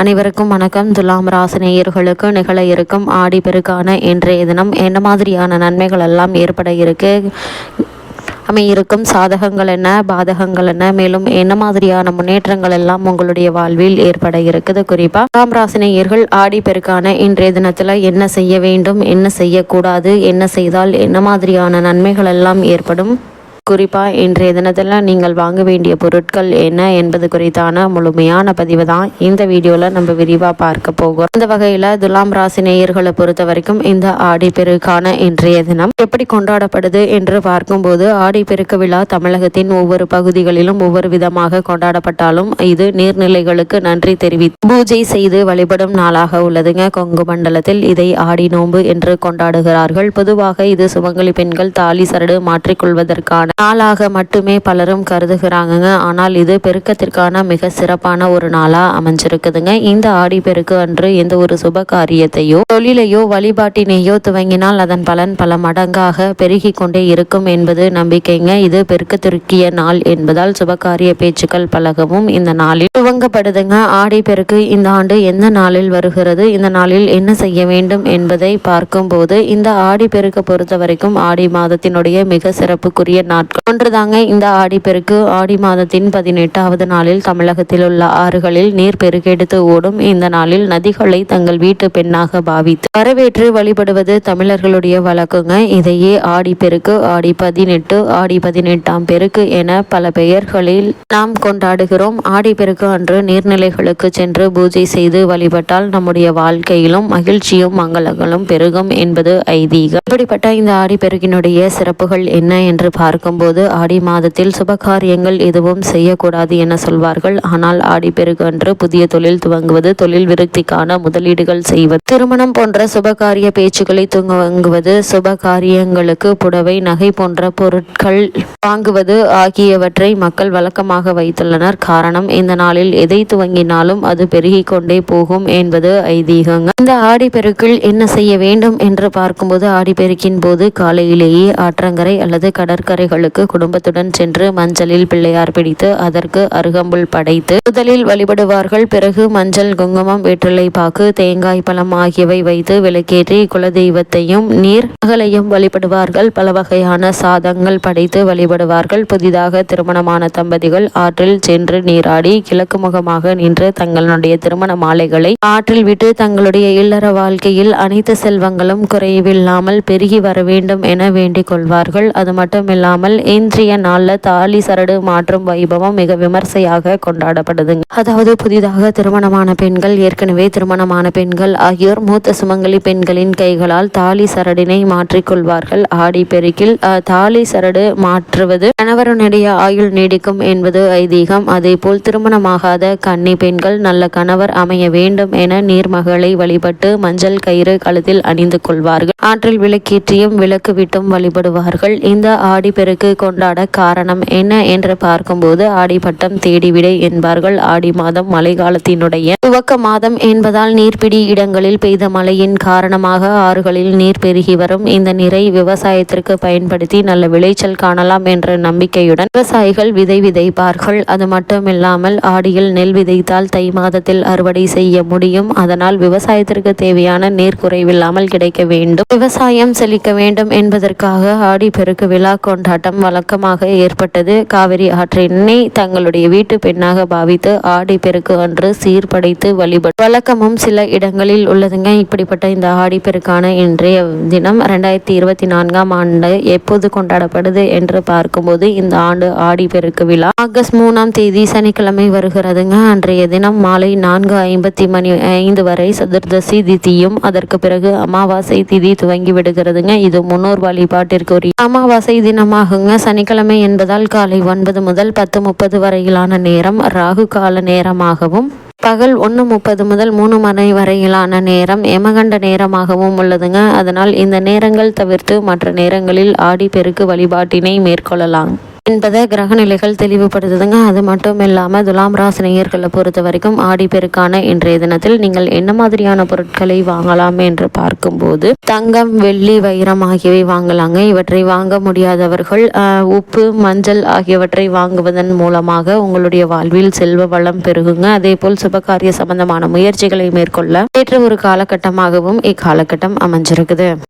அனைவருக்கும் வணக்கம். துலாம் ராசினியர்களுக்கு நிகழ இருக்கும் ஆடி பெருக்கான இன்றைய தினம் என்ன மாதிரியான நன்மைகள் எல்லாம் ஏற்பட இருக்கு? அமையிருக்கும் சாதகங்கள் என்ன? பாதகங்கள் என்ன? மேலும் என்ன மாதிரியான முன்னேற்றங்கள் எல்லாம் உங்களுடைய வாழ்வில் ஏற்பட இருக்குது? குறிப்பா துலாம் ராசினியர்கள் ஆடி பெருக்கான இன்றைய தினத்துல என்ன செய்ய வேண்டும்? என்ன செய்யக்கூடாது? என்ன செய்தால் என்ன மாதிரியான நன்மைகள் எல்லாம் ஏற்படும்? குறிப்பாக இன்றைய தினத்தில் நீங்கள் வாங்க வேண்டிய பொருட்கள் என்ன என்பது குறித்தான முழுமையான பதிவு தான் இந்த வீடியோவில் நம்ம விரிவாக பார்க்க போகிறோம். இந்த வகையில் துலாம் ராசி நேயர்களை பொறுத்த வரைக்கும் இந்த ஆடிப்பெருக்கான இன்றைய தினம் எப்படி கொண்டாடப்படுது என்று பார்க்கும்போது ஆடிப்பெருக்கு விழா தமிழகத்தின் ஒவ்வொரு பகுதிகளிலும் ஒவ்வொரு விதமாக கொண்டாடப்பட்டாலும் இது நீர்நிலைகளுக்கு நன்றி தெரிவி பூஜை செய்து வழிபடும் நாளாக உள்ளதுங்க. கொங்கு மண்டலத்தில் இதை ஆடி நோன்பு என்று கொண்டாடுகிறார்கள். பொதுவாக இது சுமங்கலி பெண்கள் தாலி சரடு மாற்றிக்கொள்வதற்கான நாளாக மட்டுமே பலரும் கருதுகிறாங்கங்க. ஆனால் இது பெருக்கத்திற்கான மிக சிறப்பான ஒரு நாளா அமைஞ்சிருக்குதுங்க. இந்த ஆடி பெருக்கு அன்று எந்த ஒரு சுப காரியத்தையோ தொழிலையோ வழிபாட்டினையோ துவங்கினால் அதன் பலன் பல மடங்காக பெருகி கொண்டே இருக்கும் என்பது நம்பிக்கைங்க. இது பெருக்கத்திற்கிய நாள் என்பதால் சுபகாரிய பேச்சுக்கள் பழகவும் இந்த நாளில் துவங்கப்படுதுங்க. ஆடி பெருக்கு இந்த ஆண்டு எந்த நாளில் வருகிறது இந்த நாளில் என்ன செய்ய வேண்டும் என்பதை பார்க்கும்போது இந்த ஆடி பெருக்கு பொறுத்த வரைக்கும் ஆடி மாதத்தினுடைய மிக சிறப்புக்குரிய நாட்கள் ஒன்றுதாங்க இந்த ஆடிப்பெருக்கு ஆடி மாதத்தின் பதினெட்டாவது நாளில் தமிழகத்தில் உள்ள ஆறுகளில் நீர் பெருக்கெடுத்து ஓடும். இந்த நாளில் நதிகளை தங்கள் வீட்டு பெண்ணாக பாவித்து வரவேற்று வழிபடுவது தமிழர்களுடைய வழக்குங்க. இதையே ஆடிப்பெருக்கு ஆடி பதினெட்டு ஆடி பதினெட்டாம் பெருக்கு என பல பெயர்களில் நாம் கொண்டாடுகிறோம். ஆடிப்பெருக்கு அன்று நீர்நிலைகளுக்கு சென்று பூஜை செய்து வழிபட்டால் நம்முடைய வாழ்க்கையிலும் மகிழ்ச்சியும் மங்களங்களும் பெருகும் என்பது ஐதீகம். இப்படிப்பட்ட இந்த ஆடிப்பெருக்கினுடைய சிறப்புகள் என்ன என்று பார்க்கும் போது ஆடி மாதத்தில் சுபகாரியங்கள் எதுவும் செய்யக்கூடாது என சொல்வார்கள். ஆனால் ஆடி பெருக்கு அன்று புதிய தொழில் துவங்குவது தொழில் விருத்திக்கான முதலீடுகள் செய்வது திருமணம் போன்ற சுபகாரிய பேச்சுக்களை துவங்குவது சுபகாரியங்களுக்கு புடவை நகை போன்ற பொருட்கள் வாங்குவது ஆகியவற்றை மக்கள் வழக்கமாக வைத்துள்ளனர். காரணம் இந்த நாளில் எதை துவங்கினாலும் அது பெருகி கொண்டே போகும் என்பது ஐதீகங்க. இந்த ஆடிப்பெருக்கில் என்ன செய்ய வேண்டும் என்று பார்க்கும்போது ஆடிப்பெருக்கின் போது காலையிலேயே ஆற்றங்கரை அல்லது கடற்கரைகள் கடற்கரைகளுக்கு குடும்பத்துடன் சென்று மஞ்சளில் பிள்ளையார் பிடித்து அதற்கு அருகம்புல் படைத்து முதலில் வழிபடுவார்கள். பிறகு மஞ்சள் குங்குமம் வெற்றிலை பாக்கு தேங்காய் பழம் ஆகியவை வைத்து விளக்கேற்றி குலதெய்வத்தையும் நீர் மகளையும் வழிபடுவார்கள். பல வகையான சாதங்கள் படைத்து வழிபடுவார்கள். புதிதாக திருமணமான தம்பதிகள் ஆற்றில் சென்று நீராடி கிழக்கு முகமாக நின்று தங்களுடைய திருமண மாலைகளை ஆற்றில் விட்டு தங்களுடைய இல்லற வாழ்க்கையில் அனைத்து செல்வங்களும் குறைவில்லாமல் பெருகி வர வேண்டும் என வேண்டிக் கொள்வார்கள். அது மட்டுமில்லாமல் இன்றைய நாளில் தாலி சரடு மாற்றும் வைபவம் மிக விமர்சையாக கொண்டாடப்படுதுங்க. அதாவது புதிதாக திருமணமான பெண்கள் ஏற்கனவே திருமணமான பெண்கள் ஆகியோர் மூத்த சுமங்கலி பெண்களின் கைகளால் தாலி சரடினை மாற்றிக்கொள்வார்கள். ஆடி பெருக்கில் தாலி சரடு மாற்றுவது கணவருடைய ஆயுள் நீடிக்கும் என்பது ஐதீகம். அதே போல் திருமணமாகாத கன்னி பெண்கள் நல்ல கணவர் அமைய வேண்டும் என நீர்மகளை வழிபட்டு மஞ்சள் கயிறு கழுத்தில் அணிந்து கொள்வார்கள். ஆற்றில் விளக்கேற்றியும் விளக்கு விட்டும் வழிபடுவார்கள். இந்த ஆடிப்பெருக்கு கொண்டாட காரணம் என்ன என்று பார்க்கும்போது ஆடி பட்டம் தேடிவிடை என்பார்கள். ஆடி மாதம் மழை காலத்தினுடைய துவக்க மாதம் என்பதால் நீர்பிடி இடங்களில் பெய்த மழையின் காரணமாக ஆறுகளில் நீர் பெருகி வரும். இந்த நீரை விவசாயத்திற்கு பயன்படுத்தி நல்ல விளைச்சல் காணலாம் என்ற நம்பிக்கையுடன் விவசாயிகள் விதை விதைப்பார்கள். அது மட்டுமில்லாமல் ஆடியில் நெல் விதைத்தால் தை மாதத்தில் அறுவடை செய்ய முடியும். அதனால் விவசாயத்திற்கு தேவையான நீர் குறைவில்லாமல் கிடைக்க வேண்டும். விவசாயம் செழிக்க வேண்டும் என்பதற்காக ஆடி பெருக்கு விழா கொண்டாட்டம் வழக்கமாக ஏற்பட்டது. காவிரி ஆற்றினை தங்களுடைய வீட்டு பெண்ணாக பாவித்து ஆடி பெருக்கு அன்று சீர்படைத்து வழிபடும் வழக்கமும் சில இடங்களில் உள்ளதுங்க. இப்படிப்பட்ட இந்த ஆடி பெருக்கான இன்றைய தினம் ரெண்டாயிரத்தி இருபத்தி நான்காம் ஆண்டு எப்போது கொண்டாடப்படுது என்று பார்க்கும்போது இந்த ஆண்டு ஆடி பெருக்கு விழா ஆகஸ்ட் மூணாம் தேதி சனிக்கிழமை வருகிறதுங்க. அன்றைய தினம் மாலை நான்கு ஐம்பத்தி மணி ஐந்து வரை சதுர்தசி திதியும் அதற்கு பிறகு அமாவாசை திதி துவங்கி விடுகிறதுங்க. இது முன்னோர் வழிபாட்டிற்குரிய அமாவாசை தினமாக தினமாகுங்க சனிக்கிழமை என்பதால் காலை ஒன்பது முதல் பத்து முப்பது வரையிலான நேரம் ராகு கால நேரமாகவும் பகல் ஒன்று முப்பது முதல் மூணு மணி வரையிலான நேரம் எமகண்ட நேரமாகவும் உள்ளதுங்க. அதனால் இந்த நேரங்கள் தவிர்த்து மற்ற நேரங்களில் ஆடி பெருக்கு வழிபாட்டினை மேற்கொள்ளலாம். என்பதை கிரகநிலைகள் தெளிவுபடுத்துதுங்க. அது மட்டும் இல்லாமல் துலாம் ராசி நேயர்களை பொறுத்த வரைக்கும் ஆடிப்பெருக்கான இன்றைய தினத்தில் நீங்கள் என்ன மாதிரியான பொருட்களை வாங்கலாம் என்று பார்க்கும்போது தங்கம் வெள்ளி வைரம் ஆகியவை வாங்கலாங்க. இவற்றை வாங்க முடியாதவர்கள் உப்பு மஞ்சள் ஆகியவற்றை வாங்குவதன் மூலமாக உங்களுடைய வாழ்வில் செல்வ வளம் பெருகுங்க. அதே போல் சுபகாரிய சம்பந்தமான முயற்சிகளை மேற்கொள்ள ஏற்ற ஒரு காலகட்டமாகவும் இக்காலகட்டம் அமைஞ்சிருக்குது.